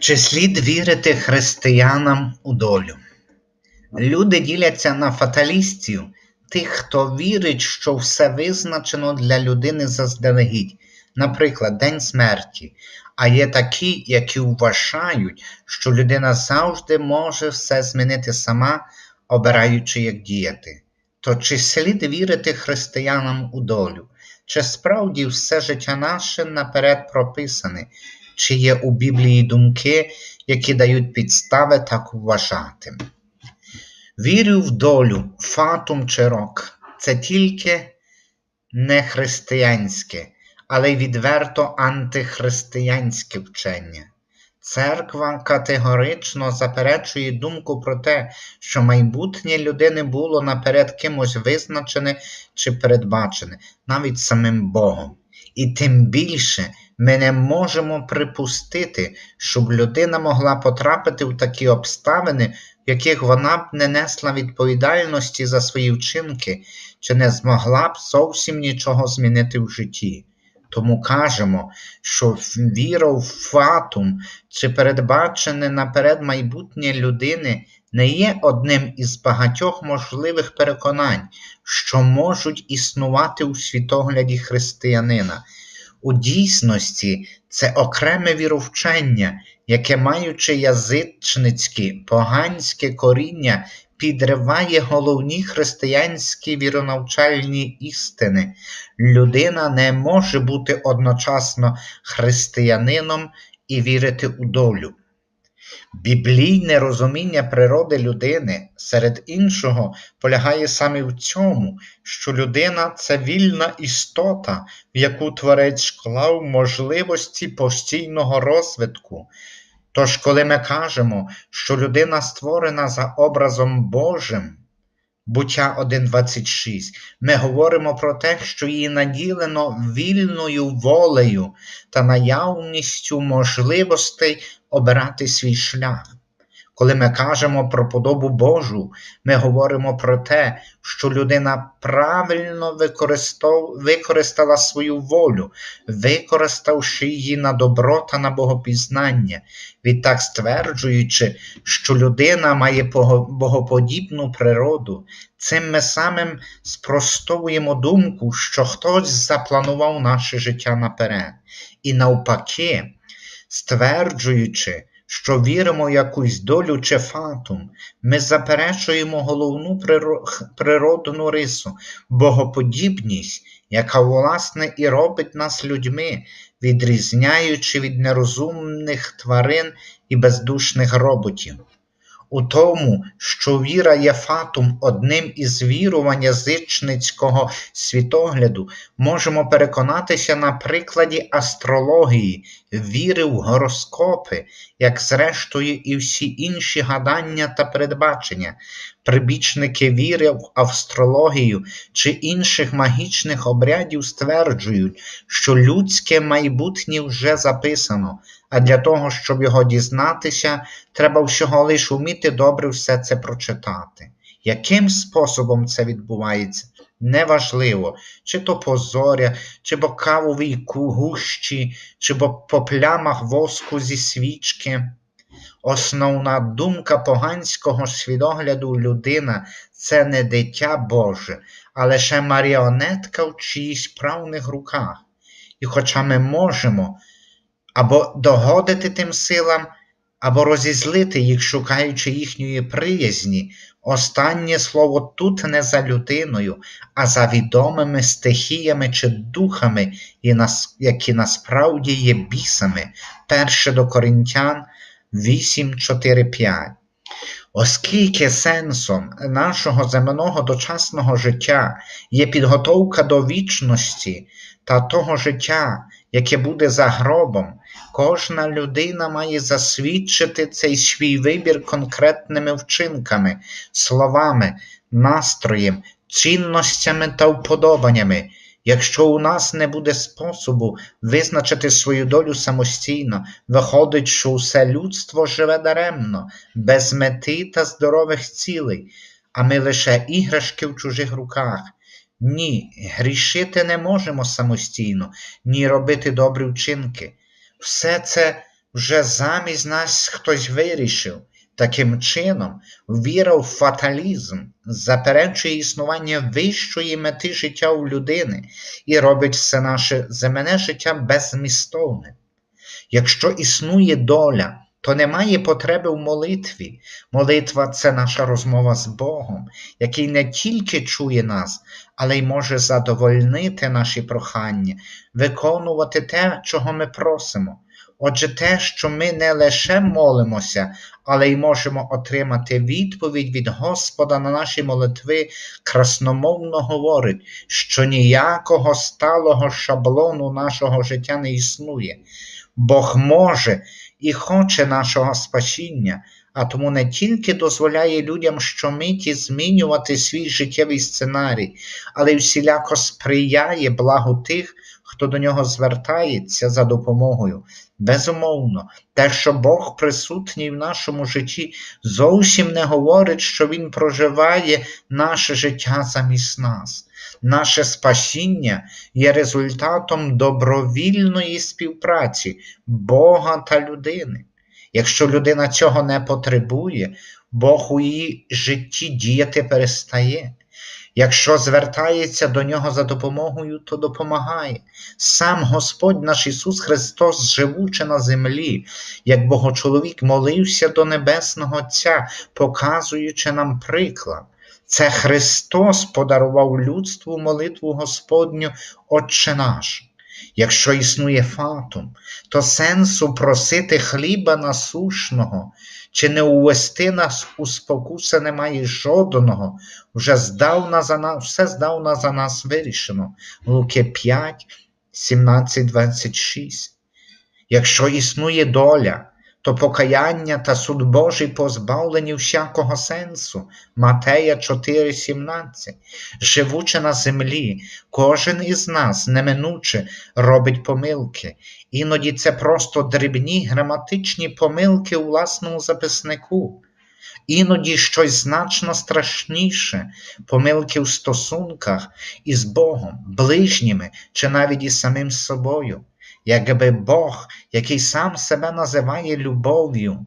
Чи слід вірити християнам у долю? Люди діляться на фаталістів, тих, хто вірить, що все визначено для людини заздалегідь, наприклад, День смерті, а є такі, які вважають, що людина завжди може все змінити сама, обираючи, як діяти. То чи слід вірити християнам у долю? Чи справді все життя наше наперед прописане? Чи є у Біблії думки, які дають підстави так вважати. Вірю в долю, фатум чи рок це тільки не християнське, але й відверто антихристиянське вчення. Церква категорично заперечує думку про те, що майбутнє людини було наперед кимось визначене чи передбачене, навіть самим Богом. І тим більше ми не можемо припустити, щоб людина могла потрапити в такі обставини, в яких вона б не несла відповідальності за свої вчинки, чи не змогла б зовсім нічого змінити в житті. Тому кажемо, що віра в фатум чи передбачене наперед майбутнє людини не є одним із багатьох можливих переконань, що можуть існувати у світогляді християнина. У дійсності це окреме віровчення, яке, маючи язичницьке, поганське коріння, підриває головні християнські віронавчальні істини. Людина не може бути одночасно християнином і вірити у долю. Біблійне розуміння природи людини, серед іншого, полягає саме в цьому, що людина це вільна істота, в яку творець вклав можливості постійного розвитку. Тож, коли ми кажемо, що людина створена за образом Божим, буття 1.26, ми говоримо про те, що її наділено вільною волею та наявністю можливостей обирати свій шлях. Коли ми кажемо про подобу Божу, ми говоримо про те, що людина правильно використала свою волю, використавши її на добро та на богопізнання, відтак стверджуючи, що людина має богоподібну природу, цим ми самим спростовуємо думку, що хтось запланував наше життя наперед. І навпаки, стверджуючи, що віримо в якусь долю чи фатум, ми заперечуємо головну природну рису, богоподібність, яка, власне, і робить нас людьми, відрізняючи від нерозумних тварин і бездушних роботів у тому, що віра є фатум одним із вірувань язичницького світогляду, можемо переконатися на прикладі астрології, віри в гороскопи, як зрештою і всі інші гадання та передбачення. Прибічники віри в астрологію чи інших магічних обрядів стверджують, що людське майбутнє вже записано а для того, щоб його дізнатися, треба всього лиш вміти добре все це прочитати. Яким способом це відбувається? Неважливо, чи то по зоря, чи по кавовій гущі, чи по плямах воску зі свічки. Основна думка поганського свідогляду людина це не дитя Боже, а лише маріонетка в чиїсь правних руках. І хоча ми можемо або догодити тим силам, або розізлити їх, шукаючи їхньої приязні. Останнє слово тут не за людиною, а за відомими стихіями чи духами, які насправді є бісами. Перше до Коринтян 8, 4, 5. Оскільки сенсом нашого земного дочасного життя є підготовка до вічності та того життя, яке буде за гробом, кожна людина має засвідчити цей свій вибір конкретними вчинками, словами, настроєм, цінностями та вподобаннями. Якщо у нас не буде способу визначити свою долю самостійно, виходить, що усе людство живе даремно, без мети та здорових цілей, а ми лише іграшки в чужих руках. Ні, грішити не можемо самостійно, ні робити добрі вчинки. Все це вже замість нас хтось вирішив. Таким чином, віра в фаталізм заперечує існування вищої мети життя у людини і робить все наше земне життя беззмістовним. Якщо існує доля, то немає потреби в молитві. Молитва це наша розмова з Богом, який не тільки чує нас, але й може задовольнити наші прохання, виконувати те, чого ми просимо. Отже, те, що ми не лише молимося, але й можемо отримати відповідь від Господа на наші молитви, красномовно говорить, що ніякого сталого шаблону нашого життя не існує. Бог може і хоче нашого спасіння, а тому не тільки дозволяє людям щомиті змінювати свій життєвий сценарій, але й всіляко сприяє благу тих, хто до нього звертається за допомогою. Безумовно, те, що Бог присутній в нашому житті, зовсім не говорить, що Він проживає наше життя замість нас. Наше спасіння є результатом добровільної співпраці Бога та людини. Якщо людина цього не потребує, Бог у її житті діяти перестає. Якщо звертається до нього за допомогою, то допомагає. Сам Господь наш Ісус Христос, живучи на землі, як Богочоловік молився до Небесного Отця, показуючи нам приклад. Це Христос подарував людству молитву Господню Отче наш. Якщо існує фатум, то сенсу просити хліба насушного, чи не увести нас у спокуси немає жодного, вже здавна за нас, все здавна за нас вирішено. Луки 5, 17, 26. Якщо існує доля, то покаяння та суд Божий позбавлені всякого сенсу. Матея 4,17. Живучи на землі, кожен із нас неминуче робить помилки. Іноді це просто дрібні граматичні помилки у власному записнику. Іноді щось значно страшніше, помилки в стосунках із Богом, ближніми чи навіть із самим собою якби Бог, який сам себе називає любов'ю,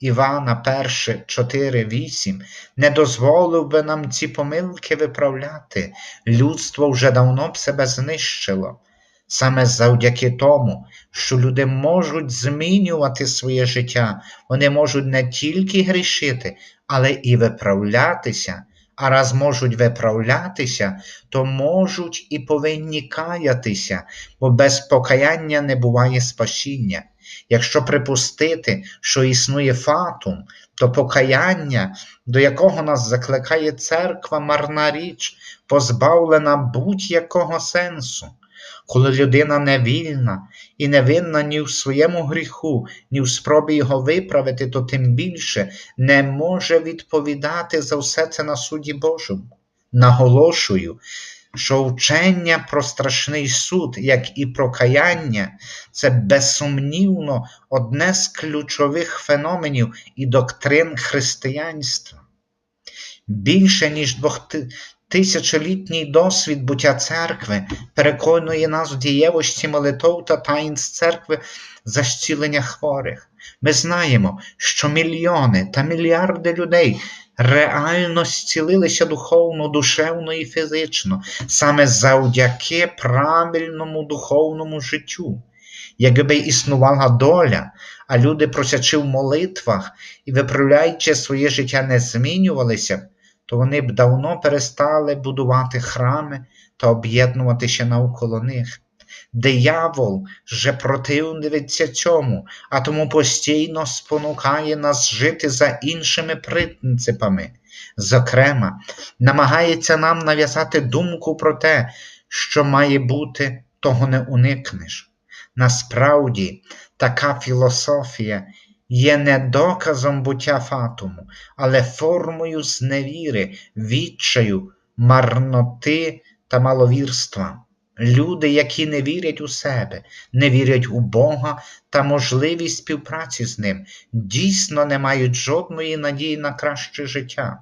Івана 1, 4, 8, не дозволив би нам ці помилки виправляти, людство вже давно б себе знищило. Саме завдяки тому, що люди можуть змінювати своє життя, вони можуть не тільки грішити, але і виправлятися а раз можуть виправлятися, то можуть і повинні каятися, бо без покаяння не буває спасіння. Якщо припустити, що існує фатум, то покаяння, до якого нас закликає церква, марна річ, позбавлена будь-якого сенсу. Коли людина невільна і не винна ні в своєму гріху, ні в спробі його виправити, то тим більше не може відповідати за все це на суді Божому. Наголошую, що вчення про страшний суд, як і прокаяння, це безсумнівно одне з ключових феноменів і доктрин християнства. Більше ніж Тисячолітній досвід буття церкви переконує нас в дієвості молитов та таїнств церкви за зцілення хворих. Ми знаємо, що мільйони та мільярди людей реально зцілилися духовно, душевно і фізично, саме завдяки правильному духовному життю. Якби існувала доля, а люди, просячи в молитвах і виправляючи своє життя, не змінювалися то вони б давно перестали будувати храми та об'єднуватися навколо них. Диявол же противиться цьому, а тому постійно спонукає нас жити за іншими принципами. Зокрема, намагається нам нав'язати думку про те, що має бути, того не уникнеш. Насправді, така філософія є не доказом буття фатуму, але формою зневіри, відчаю, марноти та маловірства. Люди, які не вірять у себе, не вірять у Бога та можливість співпраці з Ним, дійсно не мають жодної надії на краще життя.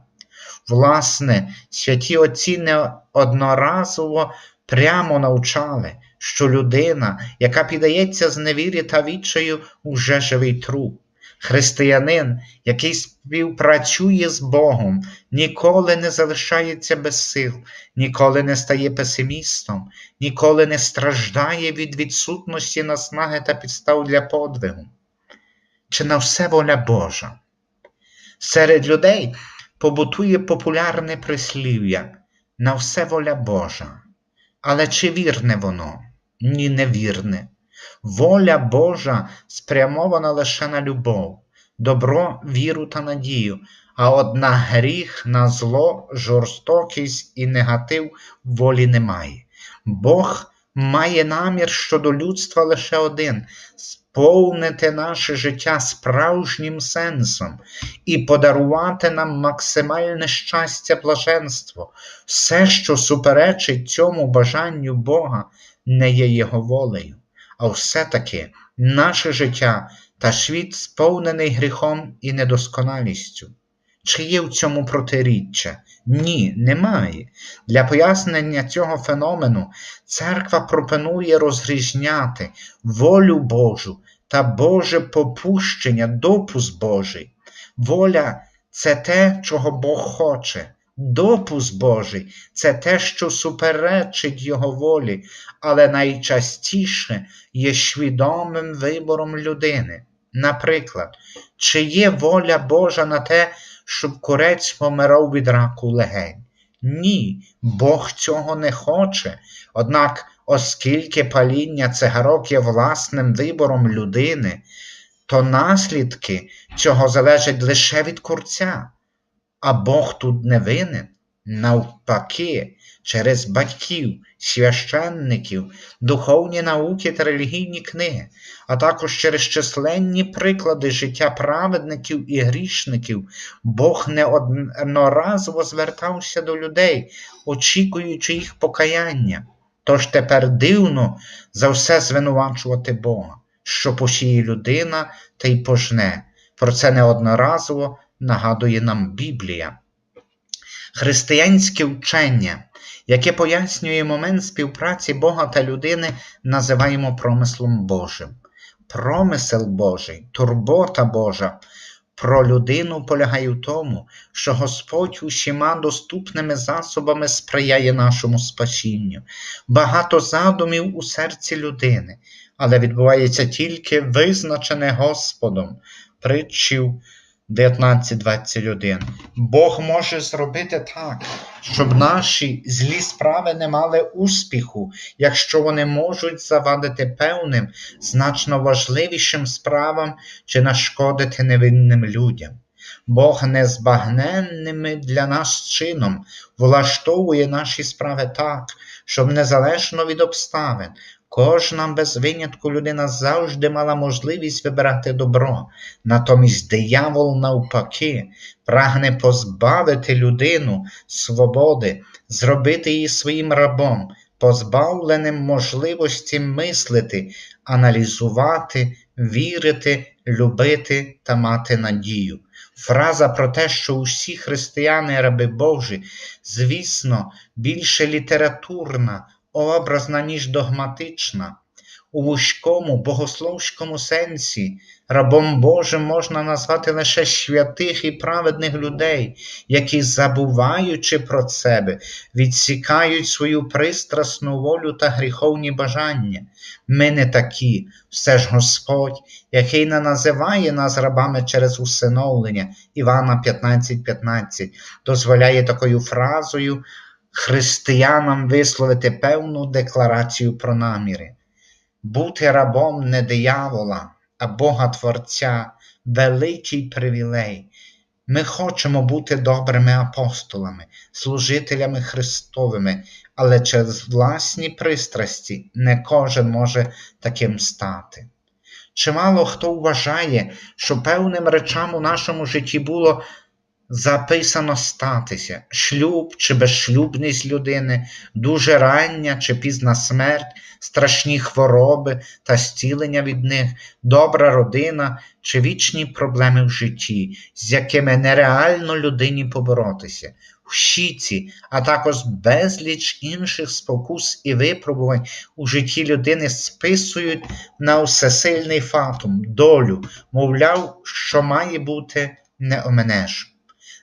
Власне, святі отці неодноразово прямо навчали, що людина, яка піддається з невірі та відчаю, уже живий труп. Християнин, який співпрацює з Богом, ніколи не залишається без сил, ніколи не стає песимістом, ніколи не страждає від відсутності наснаги та підстав для подвигу. Чи на все воля Божа? Серед людей побутує популярне прислів'я на все воля Божа. Але чи вірне воно? Ні, невірне. Воля Божа спрямована лише на любов, добро, віру та надію, а от на гріх, на зло, жорстокість і негатив волі немає. Бог має намір щодо людства лише один сповнити наше життя справжнім сенсом і подарувати нам максимальне щастя, блаженство. Все, що суперечить цьому бажанню Бога, не є Його волею а все-таки наше життя та світ сповнений гріхом і недосконалістю. Чи є в цьому протиріччя? Ні, немає. Для пояснення цього феномену церква пропонує розрізняти волю Божу та Боже попущення, допуск Божий. Воля це те, чого Бог хоче. Допуск Божий це те, що суперечить Його волі, але найчастіше є свідомим вибором людини. Наприклад, чи є воля Божа на те, щоб курець помирав від раку легень? Ні, Бог цього не хоче. Однак, оскільки паління цигарок є власним вибором людини, то наслідки цього залежать лише від курця. А Бог тут не винен. Навпаки, через батьків, священників, духовні науки та релігійні книги, а також через численні приклади життя праведників і грішників, Бог неодноразово звертався до людей, очікуючи їх покаяння. Тож тепер дивно за все звинувачувати Бога, що посіє людина та й пожне. Про це неодноразово нагадує нам Біблія. Християнське вчення, яке пояснює момент співпраці Бога та людини, називаємо промислом Божим. Промисел Божий, турбота Божа про людину полягає в тому, що Господь усіма доступними засобами сприяє нашому спасінню. Багато задумів у серці людини, але відбувається тільки визначене Господом, притчів 19.21. Бог може зробити так, щоб наші злі справи не мали успіху, якщо вони можуть завадити певним, значно важливішим справам чи нашкодити невинним людям. Бог незбагненними для нас чином влаштовує наші справи так, щоб незалежно від обставин Кожна без винятку людина завжди мала можливість вибирати добро, натомість диявол, навпаки, прагне позбавити людину свободи, зробити її своїм рабом, позбавленим можливості мислити, аналізувати, вірити, любити та мати надію. Фраза про те, що усі християни раби Божі, звісно, більше літературна образна, ніж догматична. У вузькому богословському сенсі рабом Божим можна назвати лише святих і праведних людей, які, забуваючи про себе, відсікають свою пристрасну волю та гріховні бажання. Ми не такі, все ж Господь, який не називає нас рабами через усиновлення Івана 15,15, 15, дозволяє такою фразою християнам висловити певну декларацію про наміри, бути рабом не диявола, а Бога Творця, великий привілей. Ми хочемо бути добрими апостолами, служителями Христовими, але через власні пристрасті не кожен може таким стати. Чимало хто вважає, що певним речам у нашому житті було записано статися: шлюб чи безшлюбність людини, дуже рання чи пізна смерть, страшні хвороби та зцілення від них, добра родина чи вічні проблеми в житті, з якими нереально людині поборотися. Всі ці, а також безліч інших спокус і випробувань у житті людини списують на всесильний фатум, долю, мовляв, що має бути не оменеш.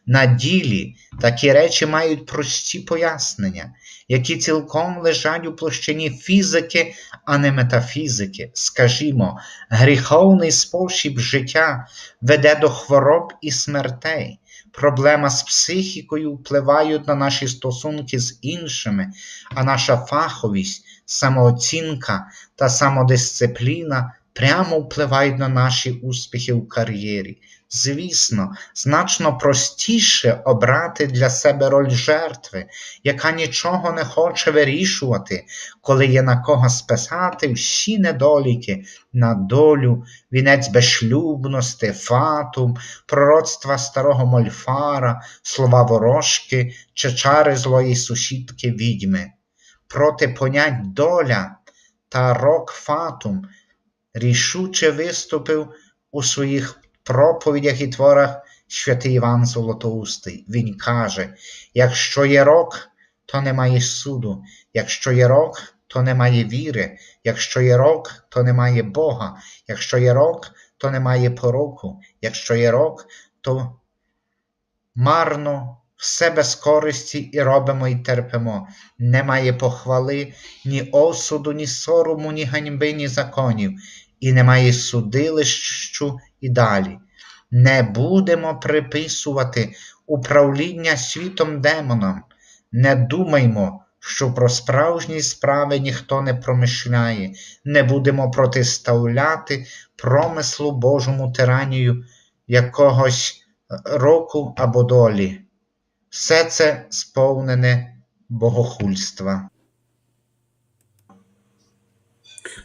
На ділі такі речі мають прості пояснення, які цілком лежать у площині фізики, а не метафізики. Скажімо, гріховний спосіб життя веде до хвороб і смертей. Проблема з психікою впливають на наші стосунки з іншими, а наша фаховість, самооцінка та самодисципліна прямо впливають на наші успіхи в кар'єрі. Звісно, значно простіше обрати для себе роль жертви, яка нічого не хоче вирішувати, коли є на кого списати всі недоліки на долю, вінець безшлюбності, фатум, пророцтва старого мольфара, слова ворожки чи чари злої сусідки відьми. Проти понять доля та рок фатум рішуче виступив у своїх проповідях і творах святий Іван Золотоустий. Він каже: якщо є рок, то немає суду, якщо є рок, то немає віри, якщо є рок, то немає Бога, якщо є рок, то немає пороку, якщо є рок, то марно все без користі і робимо і терпимо. Немає похвали, ні осуду, ні сорому, ні ганьби, ні законів, і немає судилищу і далі. Не будемо приписувати управління світом демонам, не думаймо, що про справжні справи ніхто не промишляє, не будемо протиставляти промислу Божому тиранію якогось року або долі. Все це сповнене богохульства.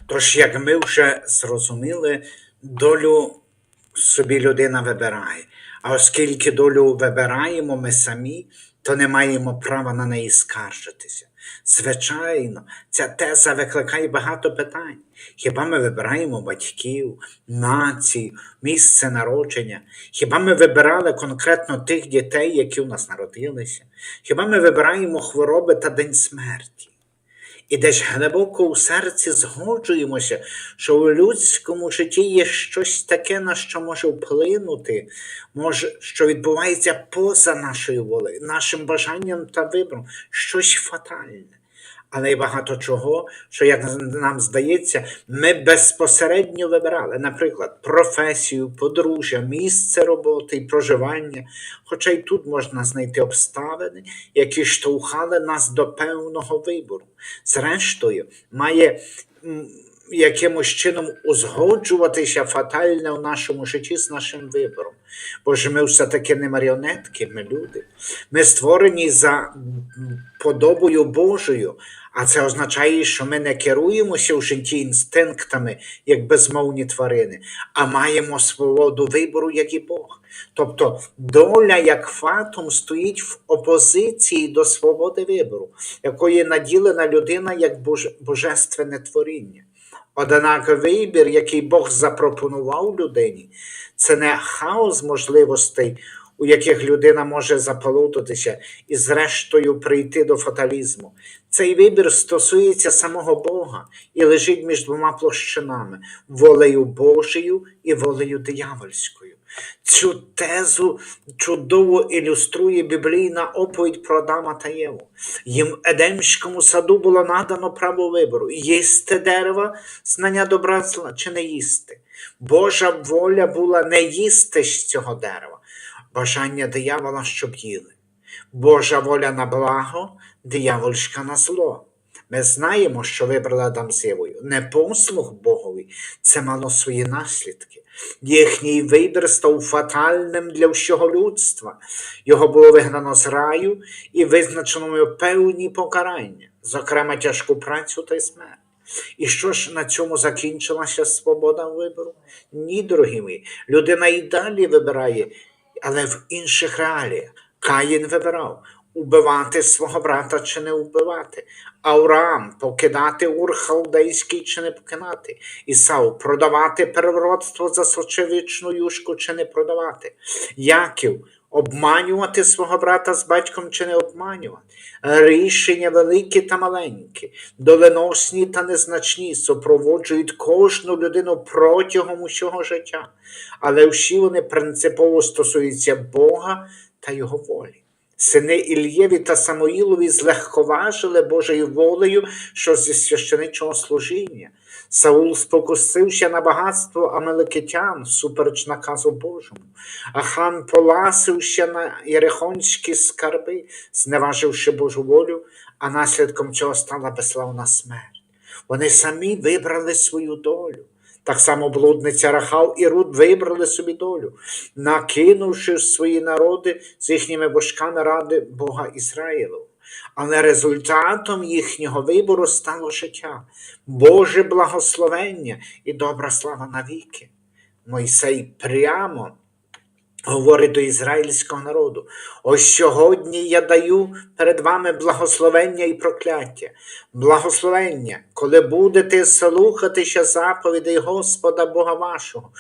Тож, як ми вже зрозуміли, долю собі людина вибирає. А оскільки долю вибираємо ми самі, то не маємо права на неї скаржитися. Звичайно, ця теза викликає багато питань. Хіба ми вибираємо батьків, націю, місце народження? Хіба ми вибирали конкретно тих дітей, які у нас народилися? Хіба ми вибираємо хвороби та день смерті? І десь глибоко у серці згоджуємося, що у людському житті є щось таке, на що може вплинути, може, що відбувається поза нашою волею, нашим бажанням та вибором, щось фатальне. Але й багато чого, що, як нам здається, ми безпосередньо вибирали, наприклад, професію, подружжя, місце роботи і проживання. Хоча й тут можна знайти обставини, які штовхали нас до певного вибору. Зрештою, має якимось чином узгоджуватися фатальне в нашому житті з нашим вибором. Бо ж ми все-таки не маріонетки, ми люди. Ми створені за подобою Божою, а це означає, що ми не керуємося в житті інстинктами, як безмовні тварини, а маємо свободу вибору, як і Бог. Тобто доля як фатум стоїть в опозиції до свободи вибору, якої наділена людина як божественне творіння. Однак вибір, який Бог запропонував людині, це не хаос можливостей, у яких людина може заплутатися і, зрештою, прийти до фаталізму. Цей вибір стосується самого Бога і лежить між двома площинами волею Божою і волею диявольською. Цю тезу чудово ілюструє біблійна оповідь про Адама та Єву. Їм в Едемському саду було надано право вибору їсти дерева, знання добра чи не їсти. Божа воля була не їсти з цього дерева, бажання диявола, щоб їли. Божа воля на благо, диявольська на зло. Ми знаємо, що вибрали Адам з Євою. Не послух Богові, це мало свої наслідки. Їхній вибір став фатальним для всього людства. Його було вигнано з раю і визначено певні покарання, зокрема тяжку працю та й смерть. І що ж на цьому закінчилася свобода вибору? Ні, дорогі мої, людина і далі вибирає але в інших реаліях. Каїн вибирав убивати свого брата чи не вбивати. Авраам покидати Ур халдейський чи не покидати. Ісав продавати первородство за сочевичну юшку чи не продавати. Яків обманювати свого брата з батьком чи не обманювати. Рішення великі та маленькі, доленосні та незначні супроводжують кожну людину протягом усього життя, але всі вони принципово стосуються Бога та Його волі. Сини Ільєві та Самоїлові злегковажили Божою волею, що зі священичого служіння. Саул спокусився на багатство амеликитян супереч наказу Божому, а хан поласився на єрихонські скарби, зневаживши Божу волю, а наслідком цього стала безславна смерть. Вони самі вибрали свою долю. Так само блудниця Рахав і Руд вибрали собі долю, накинувши свої народи з їхніми божками ради Бога Ізраїлу. Але результатом їхнього вибору стало життя, Боже благословення і добра слава навіки. Мойсей прямо говорить до ізраїльського народу: ось сьогодні я даю перед вами благословення і прокляття. Благословення, коли будете слухатися заповідей Господа Бога вашого,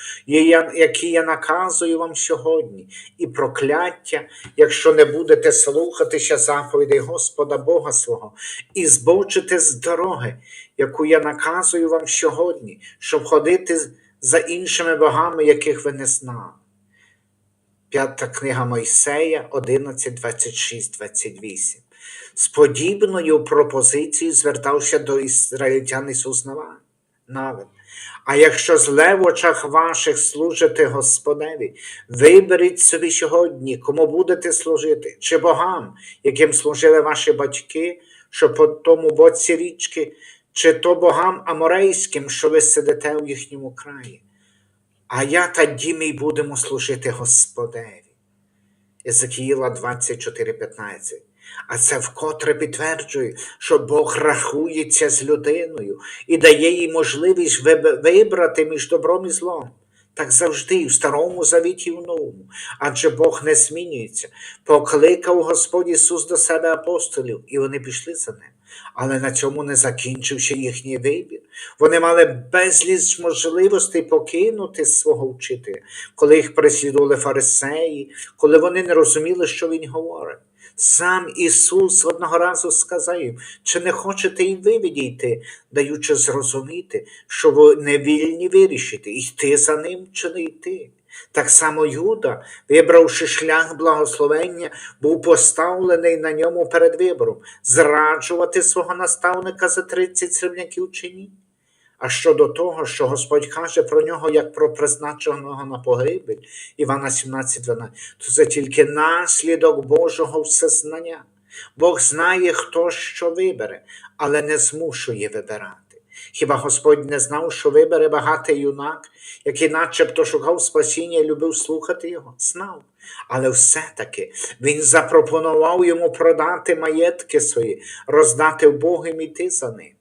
які я наказую вам сьогодні, і прокляття, якщо не будете слухатися заповідей Господа Бога свого, і збочите з дороги, яку я наказую вам сьогодні, щоб ходити за іншими богами, яких ви не знали. П'ята книга Мойсея 11, 26, 28. З подібною пропозицією звертався до ізраїльтян Ісус Навин. А якщо зле в очах ваших служите Господеві, виберіть собі сьогодні, кому будете служити, чи богам, яким служили ваші батьки, що по тому боці річки, чи то богам аморейським, що ви сидите в їхньому краї. А я та дім мій будемо служити Господеві. Єзекіїла 24:15. А це вкотре підтверджує, що Бог рахується з людиною і дає їй можливість вибрати між добром і злом. Так завжди і в старому завіті і в новому, адже Бог не змінюється. Покликав Господь Ісус до себе апостолів, і вони пішли за ним. Але на цьому не закінчився їхній вибір. Вони мали безліч можливостей покинути свого вчителя, коли їх переслідували фарисеї, коли вони не розуміли, що він говорить. Сам Ісус одного разу сказав їм, чи не хочете і ви відійти, даючи зрозуміти, що ви не вільні вирішити, йти за ним чи не йти. Так само Юда, вибравши шлях благословення, був поставлений на ньому перед вибором зраджувати свого наставника за 30 срібняків чи ні. А щодо того, що Господь каже про нього як про призначеного на погибель, Івана 17,12, то це тільки наслідок Божого всезнання. Бог знає, хто що вибере, але не змушує вибирати. Хіба Господь не знав, що вибере багатий юнак, який начебто шукав спасіння і любив слухати його? Знав. Але все-таки він запропонував йому продати маєтки свої, роздати вбогим і йти за ним.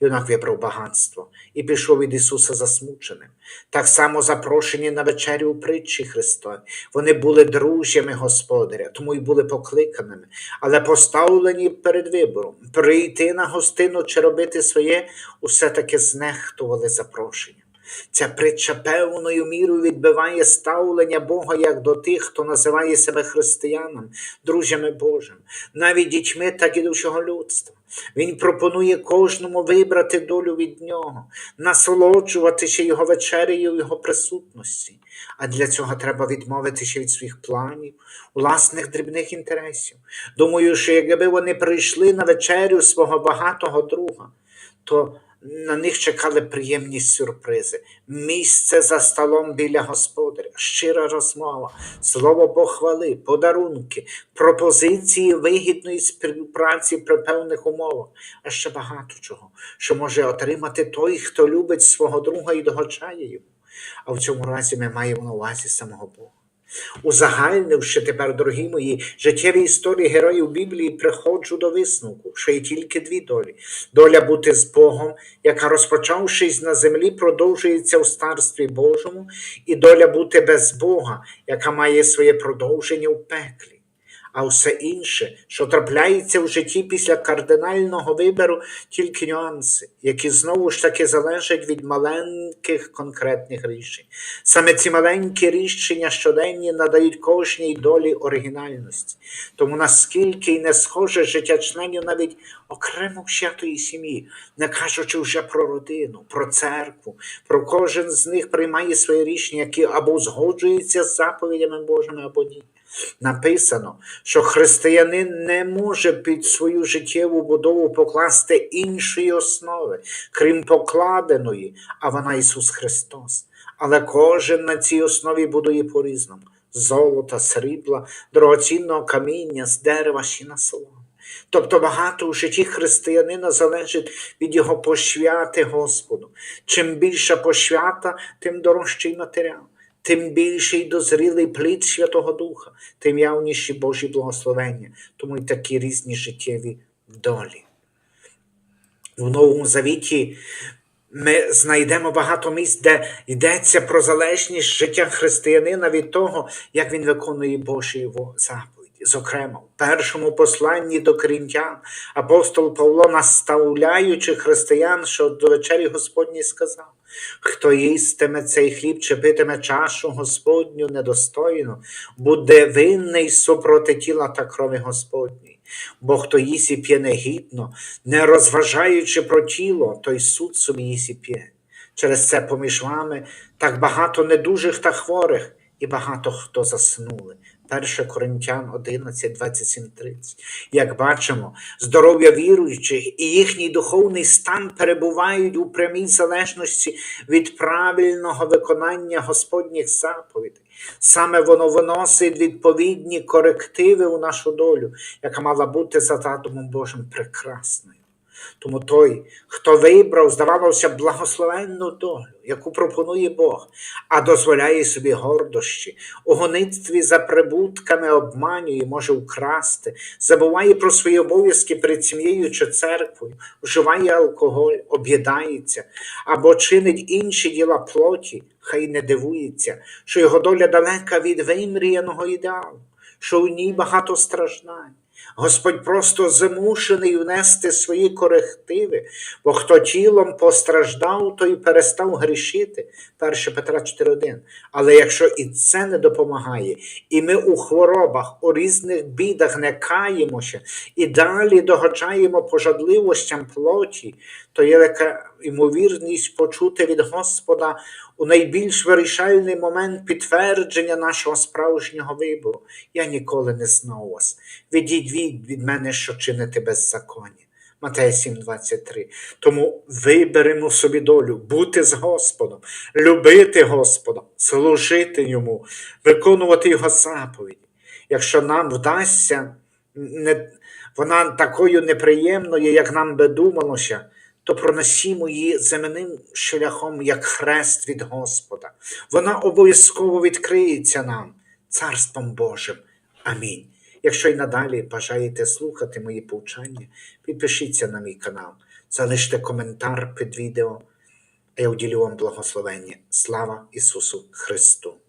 Юнак вибрав багатство і пішов від Ісуса засмученим. Так само запрошені на вечерю у притчі Христові. Вони були друзями Господаря, тому й були покликаними, але поставлені перед вибором прийти на гостину чи робити своє, усе таки знехтували запрошення. Ця притча певною мірою відбиває ставлення Бога як до тих, хто називає себе християнами, друзями Божими, навіть дітьми, так і до людства. Він пропонує кожному вибрати долю від нього, насолоджуватися його вечерею його присутності. А для цього треба відмовитися від своїх планів, власних дрібних інтересів. Думаю, що якби вони прийшли на вечерю свого багатого друга, то на них чекали приємні сюрпризи. Місце за столом біля господаря, щира розмова, слово похвали, подарунки, пропозиції вигідної співпраці при певних умовах, а ще багато чого, що може отримати той, хто любить свого друга і догочає йому. А в цьому разі ми маємо на увазі самого Бога. Узагальнивши тепер, дорогі мої, життєві історії героїв Біблії, приходжу до висновку, що є тільки дві долі: доля бути з Богом, яка, розпочавшись на землі, продовжується у Старстві Божому, і доля бути без Бога, яка має своє продовження в пеклі. А все інше, що трапляється в житті після кардинального вибору, тільки нюанси, які знову ж таки залежать від маленьких конкретних рішень. Саме ці маленькі рішення щоденні надають кожній долі оригінальності. Тому наскільки й не схоже життя членів навіть окремо взятої сім'ї, не кажучи вже про родину, про церкву, про кожен з них приймає свої рішення, які або згоджуються з заповідями Божими, або ні. Написано, що християнин не може під свою життєву будову покласти іншої основи, крім покладеної, а вона Ісус Христос. Але кожен на цій основі будує по-різному: золота, срібла, дорогоцінного каміння, з дерева чи на соломи. Тобто багато у житті християнина залежить від його пошвяти Господу. Чим більша пошвята, тим дорожчий матеріал тим більший дозрілий плід Святого Духа, тим явніші Божі благословення, тому й такі різні життєві долі. У Новому Завіті ми знайдемо багато місць, де йдеться про залежність життя християнина від того, як він виконує Божі його заповіді. Зокрема, в першому посланні до корінтян апостол Павло, наставляючи християн, що до вечері Господній сказав: Хто їстиме цей хліб чи питиме чашу Господню недостойно, буде винний супроти тіла та крові Господньої. Бо хто їсть і п'є негідно, не розважаючи про тіло, той суд собі їсть і п'є. Через це поміж вами так багато недужих та хворих, і багато хто заснули. 1 Коринтян 11, 27, 30. Як бачимо, здоров'я віруючих і їхній духовний стан перебувають у прямій залежності від правильного виконання Господніх заповідей. Саме воно виносить відповідні корективи у нашу долю, яка мала бути за задумом Божим прекрасною. Тому той, хто вибрав, здавалося, благословенну долю, яку пропонує Бог, а дозволяє собі гордощі, у гоництві за прибутками обманює, може вкрасти, забуває про свої обов'язки перед сім'єю чи церквою, вживає алкоголь, об'їдається або чинить інші діла плоті, хай не дивується, що його доля далека від вимріяного ідеалу, що у ній багато страждань. Господь просто змушений внести свої корективи, бо хто тілом постраждав, той перестав грішити. 1 Петра 4.1. Але якщо і це не допомагає, і ми у хворобах, у різних бідах не каємося і далі догоджаємо пожадливостям плоті, то є така ймовірність почути від Господа у найбільш вирішальний момент підтвердження нашого справжнього вибору. Я ніколи не знав вас. Відійдіть від мене, що чините беззаконня. Матея 7,23. Тому виберемо собі долю, бути з Господом, любити Господа, служити Йому, виконувати Його заповіді. Якщо нам вдасться, не, вона такою неприємною, як нам би думалося, то проносімо її земним шляхом, як хрест від Господа. Вона обов'язково відкриється нам, Царством Божим. Амінь. Якщо й надалі бажаєте слухати мої повчання, підпишіться на мій канал, залиште коментар під відео, а я уділю вам благословення. Слава Ісусу Христу!